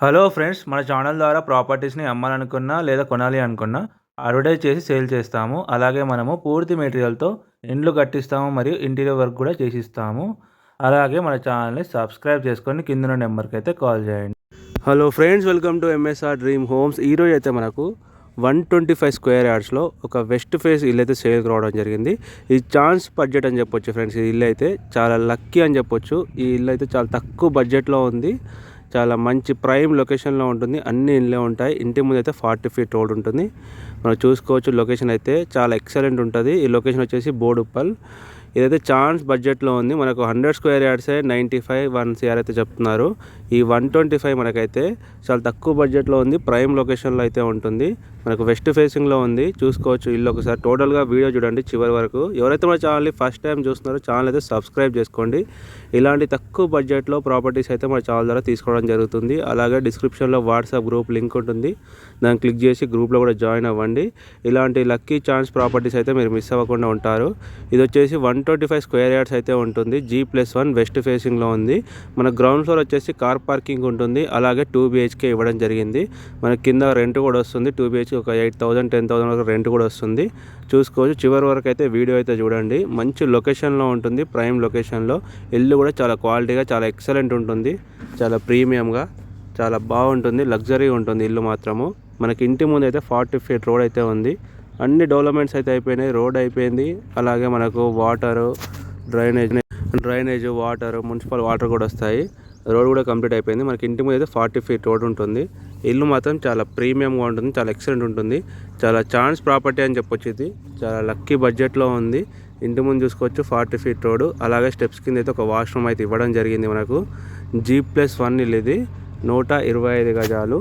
Hello friends మన channel ద్వారా ప్రాపర్టీస్ని అమ్మాలనుకున్నా లేదా కొనాలి అనుకున్నా అడ్వర్టైజ్ చేసి సేల్ చేస్తాము. అలాగే మనము పూర్తి మెటీరియల్తో ఇండ్లు కట్టిస్తాము మరియు ఇంటీరియర్ వర్క్ కూడా చేసిస్తాము. అలాగే మన ఛానల్ని సబ్స్క్రైబ్ చేసుకొని కింద నెంబర్కి అయితే కాల్ చేయండి. Hello friends welcome to MSR dream homes ఈరోజు అయితే మనకు వన్ ట్వంటీ ఫైవ్ స్క్వేర్ యార్డ్స్లో ఒక వెస్ట్ ఫేస్ ఇల్లు అయితే సేల్కి రావడం జరిగింది. ఈ ఛాన్స్ బడ్జెట్ అని చెప్పొచ్చు ఫ్రెండ్స్ ఈ ఇల్లు అయితే చాలా లక్కీ అని చెప్పొచ్చు. ఈ ఇల్లు అయితే చాలా తక్కువ బడ్జెట్లో ఉంది. చాలా మంచి ప్రైమ్ లొకేషన్లో ఉంటుంది. అన్ని ఇళ్ళే ఉంటాయి. ఇంటి ముందు అయితే ఫార్టీ ఫీట్ రోడ్ ఉంటుంది. మనం చూసుకోవచ్చు లొకేషన్ అయితే చాలా ఎక్సలెంట్ ఉంటుంది. ఈ లొకేషన్ వచ్చేసి బోడుప్పల్. ఇదైతే ఛాన్స్ బడ్జెట్లో ఉంది. మనకు హండ్రెడ్ స్క్వేర్ యార్డ్సే నైంటీ ఫైవ్ వన్ సిఆర్ అయితే చెప్తున్నారు. ఈ వన్ ట్వంటీ ఫైవ్ మనకైతే చాలా తక్కువ బడ్జెట్లో ఉంది. ప్రైమ్ లొకేషన్లో అయితే ఉంటుంది. మనకు వెస్ట్ ఫేసింగ్లో ఉంది. చూసుకోవచ్చు ఇల్లు ఒకసారి. టోటల్గా వీడియో చూడండి చివరి వరకు. ఎవరైతే మన ఛానల్ని ఫస్ట్ టైం చూస్తున్నారో ఛానల్ అయితే సబ్స్క్రైబ్ చేసుకోండి. ఇలాంటి తక్కువ బడ్జెట్లో ప్రాపర్టీస్ అయితే మన ఛానల్ ద్వారా తీసుకోవడం జరుగుతుంది. అలాగే డిస్క్రిప్షన్లో వాట్సాప్ గ్రూప్ లింక్ ఉంటుంది. దాన్ని క్లిక్ చేసి గ్రూప్లో కూడా జాయిన్ అవ్వండి. ఇలాంటి లక్కీ ఛాన్స్ ప్రాపర్టీస్ అయితే మీరు మిస్ అవ్వకుండా ఉంటారు. ఇది వచ్చేసి one twenty five square yards అయితే ఉంటుంది. జీ ప్లస్ వన్ వెస్ట్ ఫేసింగ్లో ఉంది. మన గ్రౌండ్ ఫ్లోర్ వచ్చేసి కార్ పార్కింగ్ ఉంటుంది. అలాగే టూ బీహెచ్కే ఇవ్వడం జరిగింది. మన కింద రెంట్ కూడా వస్తుంది. టూ బీహెచ్కే ఒక ఎయిట్ థౌసండ్ టెన్ థౌసండ్ వరకు రెంట్ కూడా వస్తుంది. చూసుకోవచ్చు. చివరి వరకు అయితే వీడియో అయితే చూడండి. మంచి లొకేషన్లో ఉంటుంది. ప్రైమ్ లొకేషన్లో. ఇల్లు కూడా చాలా క్వాలిటీగా చాలా ఎక్సలెంట్ ఉంటుంది. చాలా ప్రీమియంగా చాలా బాగుంటుంది. లగ్జరీ ఉంటుంది ఇల్లు మాత్రము. మనకి ఇంటి ముందు అయితే ఫార్టీ ఫీట్ రోడ్ అయితే ఉంది. అన్ని డెవలప్మెంట్స్ అయితే అయిపోయినాయి. రోడ్ అయిపోయింది. అలాగే మనకు water drainage drainage water municipal water కూడా వస్తాయి. రోడ్ కూడా కంప్లీట్ అయిపోయింది. మనకి ఇంటి ముందు అయితే ఫార్టీ ఫీట్ రోడ్ ఉంటుంది. ఇల్లు మాత్రం చాలా ప్రీమియంగా ఉంటుంది. చాలా ఎక్సలెంట్ ఉంటుంది. చాలా ఛాన్స్ ప్రాపర్టీ అని చెప్పొచ్చు ఇది. చాలా లక్కీ బడ్జెట్లో ఉంది. ఇంటి ముందు చూసుకోవచ్చు ఫార్టీ ఫీట్ రోడ్. అలాగే స్టెప్స్ కింద అయితే ఒక వాష్రూమ్ అయితే ఇవ్వడం జరిగింది మనకు. జీ ప్లస్ వన్ ఇల్లు ఇది. నూట ఇరవై ఐదు గజాలు.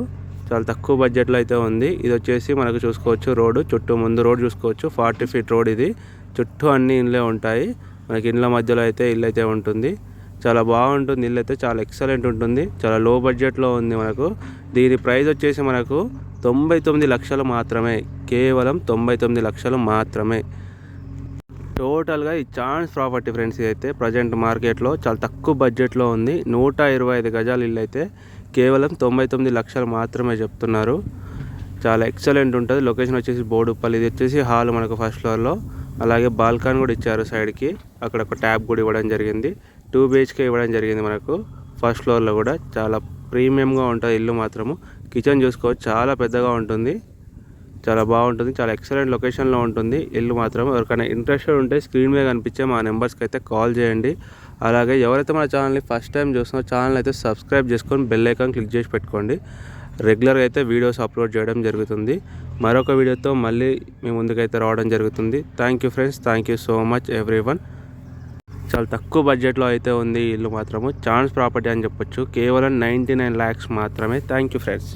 చాలా తక్కువ బడ్జెట్లో అయితే ఉంది. ఇది వచ్చేసి మనకు చూసుకోవచ్చు రోడ్డు. చుట్టూ ముందు రోడ్ చూసుకోవచ్చు. ఫార్టీ ఫీట్ రోడ్ ఇది. చుట్టూ అన్ని ఇండ్లే ఉంటాయి. మనకి ఇండ్ల మధ్యలో అయితే ఇల్లు అయితే ఉంటుంది. చాలా బాగుంటుంది. ఇల్లు అయితే చాలా ఎక్సలెంట్ ఉంటుంది. చాలా లో బడ్జెట్లో ఉంది మనకు. దీని ప్రైస్ వచ్చేసి మనకు తొంభై తొమ్మిది లక్షలు మాత్రమే. కేవలం తొంభై తొమ్మిది లక్షలు మాత్రమే. టోటల్గా ఈ ఛాన్స్ ప్రాపర్టీ ఫ్రెండ్స్ అయితే ప్రజెంట్ మార్కెట్లో చాలా తక్కువ బడ్జెట్లో ఉంది. నూట ఇరవై ఐదు గజాలు ఇల్లు అయితే కేవలం తొంభై తొమ్మిది లక్షలు మాత్రమే చెప్తున్నారు. చాలా ఎక్సలెంట్ ఉంటుంది. లొకేషన్ వచ్చేసి బోడుపల్లి ఇది వచ్చేసి హాల్ మనకు ఫస్ట్ ఫ్లోర్లో. అలాగే బాల్కాన్ కూడా ఇచ్చారు సైడ్కి. అక్కడ ఒక ట్యాప్ కూడా ఇవ్వడం జరిగింది. టూ బిహెచ్కే ఇవ్వడం జరిగింది మనకు. ఫస్ట్ ఫ్లోర్లో కూడా. చాలా ప్రీమియంగా ఉంటుంది ఇల్లు మాత్రము. కిచెన్ చూసుకోవచ్చు. చాలా పెద్దగా ఉంటుంది. చాలా బాగుంటుంది చాలా ఎక్సలెంట్ లొకేషన్లో ఉంటుంది. ఇల్లు మాత్రం ఎవరికైనా ఇంట్రెస్టెడ్ ఉంటే స్క్రీన్ మీద కనిపించే మా నెంబర్స్కి అయితే కాల్ చేయండి. అలాగే ఎవరైతే మన ఛానల్ని ఫస్ట్ టైం చూస్తున్నారో ఛానల్ అయితే సబ్స్క్రైబ్ చేసుకొని బెల్ ఐకాన్ క్లిక్ చేసి పెట్టుకోండి. రెగ్యులర్గా అయితే వీడియోస్ అప్లోడ్ చేయడం జరుగుతుంది. మరొక వీడియోతో మళ్ళీ మీ ముందుకైతే రావడం జరుగుతుంది. Thank you friends thank you so much everyone చాలా తక్కువ బడ్జెట్లో అయితే ఉంది ఇల్లు మాత్రము. ఛాన్స్ ప్రాపర్టీ అని చెప్పొచ్చు. కేవలం నైంటీ నైన్ ల్యాక్స్ మాత్రమే. Thank you friends